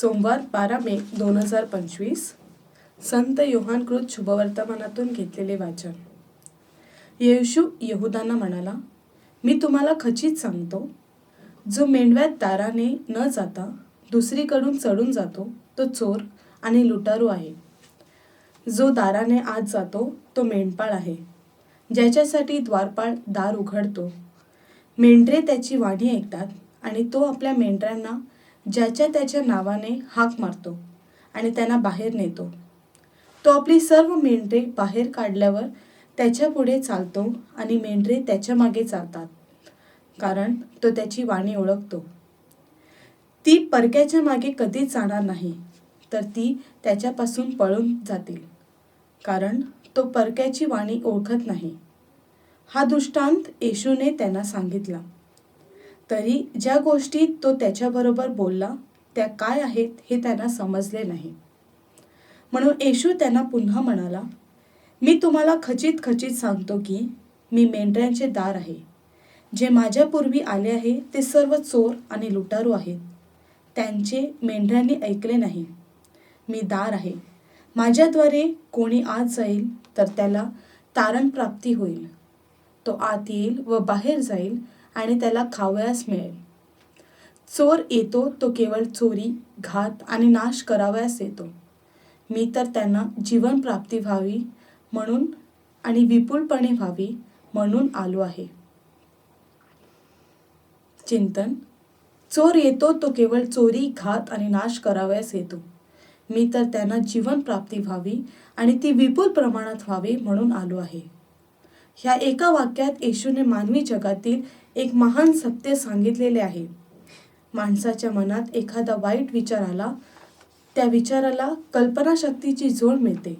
सोमवार बारा मे दोन हजार पंचवीस. संत योहानकृत शुभवर्तमानातून घेतलेले वाचन. येशू यहुदांना म्हणाला मी तुम्हाला खचित सांगतो जो मेंढव्यात दाराने न जाता दुसरीकडून चढून जातो तो चोर आणि लुटारू आहे. जो दाराने आत जातो तो मेंढपाळ आहे. ज्याच्यासाठी द्वारपाळ दार उघडतो. मेंढरे त्याची वाणी ऐकतात आणि तो आपल्या मेंढऱ्यांना ज्याच्या त्याच्या नावाने हाक मारतो आणि त्यांना बाहेर नेतो. तो आपली सर्व मेंढरे बाहेर काढल्यावर त्याच्या पुढे चालतो आणि मेंढरे त्याच्यामागे चालतात कारण तो त्याची वाणी ओळखतो. ती परक्याच्या मागे कधीच जाणार नाही तर ती त्याच्यापासून पळून जातील कारण तो परक्याची वाणी ओळखत नाही. हा दृष्टांत येशूने त्यांना सांगितला. तरी ज्या गोष्टी तो त्याच्याबरोबर बोलला त्या काय आहेत हे त्यांना समजले नाही. म्हणून येशू त्यांना पुन्हा म्हणाला मी तुम्हाला खचित खचित सांगतो की मी मेंढऱ्यांचे दार आहे. जे माझ्यापूर्वी आले आहे ते सर्व चोर आणि लुटारू आहेत. त्यांचे मेंढऱ्यांनी ऐकले नाही. मी दार आहे. माझ्याद्वारे कोणी आत जाईल तर त्याला तारण प्राप्ती होईल. तो आत येईल व बाहेर जाईल आणि त्याला खावयास मिळेल. चोर येतो तो केवळ चोरी घात आणि नाश करावयास येतो. मी तर त्यांना जीवन प्राप्ती व्हावी म्हणून आणि विपुलपणे व्हावी म्हणून आलो आहे. चिंतन. चोर येतो तो केवळ चोरी घात आणि नाश करावयास येतो. मी तर त्यांना जीवन प्राप्ती व्हावी आणि ती विपुल प्रमाणात व्हावी म्हणून आलो आहे. ह्या एका वाक्यात येशूने मानवी जगातील एक महान सत्य सांगितलेले आहे. माणसाच्या मनात एखादा वाईट विचार आला त्या विचाराला कल्पनाशक्तीची जोड मिळते.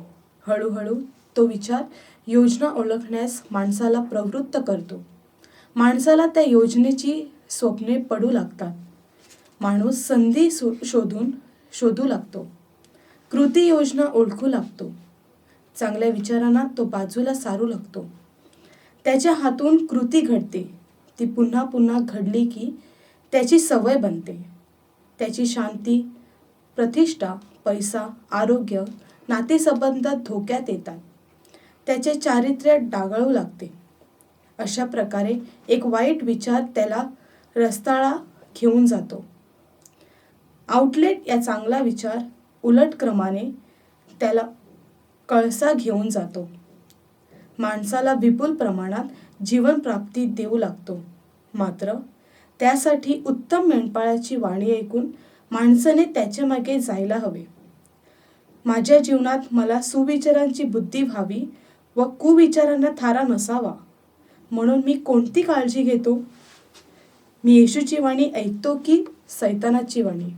हळूहळू तो विचार योजना ओळखण्यास माणसाला प्रवृत्त करतो. माणसाला त्या योजनेची स्वप्ने पडू लागतात. माणूस संधी सो शोधून शोधू लागतो. कृती योजना ओळखू लागतो. चांगल्या विचारांना तो बाजूला सारू लागतो. त्याच्या हातून कृती घडते. ती पुन्हा पुन्हा घडली की त्याची सवय बनते. त्याची शांती प्रतिष्ठा पैसा आरोग्य नातेसंबंध धोक्यात येतात. त्याचे चारित्र्य डागाळू लागते. अशा प्रकारे एक वाईट विचार त्याला रस्ताळा घेऊन जातो. आउटलेट या चांगला विचार उलट क्रमाने त्याला कळसा घेऊन जातो. माणसाला विपुल प्रमाणात जीवनप्राप्ती देऊ लागतो. मात्र त्यासाठी उत्तम मेंढपाळाची वाणी ऐकून माणसाने त्याच्यामागे जायला हवे. माझ्या जीवनात मला सुविचारांची बुद्धी व्हावी व कुविचारांना थारा नसावा म्हणून मी कोणती काळजी घेतो? मी येशूची वाणी ऐकतो की सैतानाची वाणी?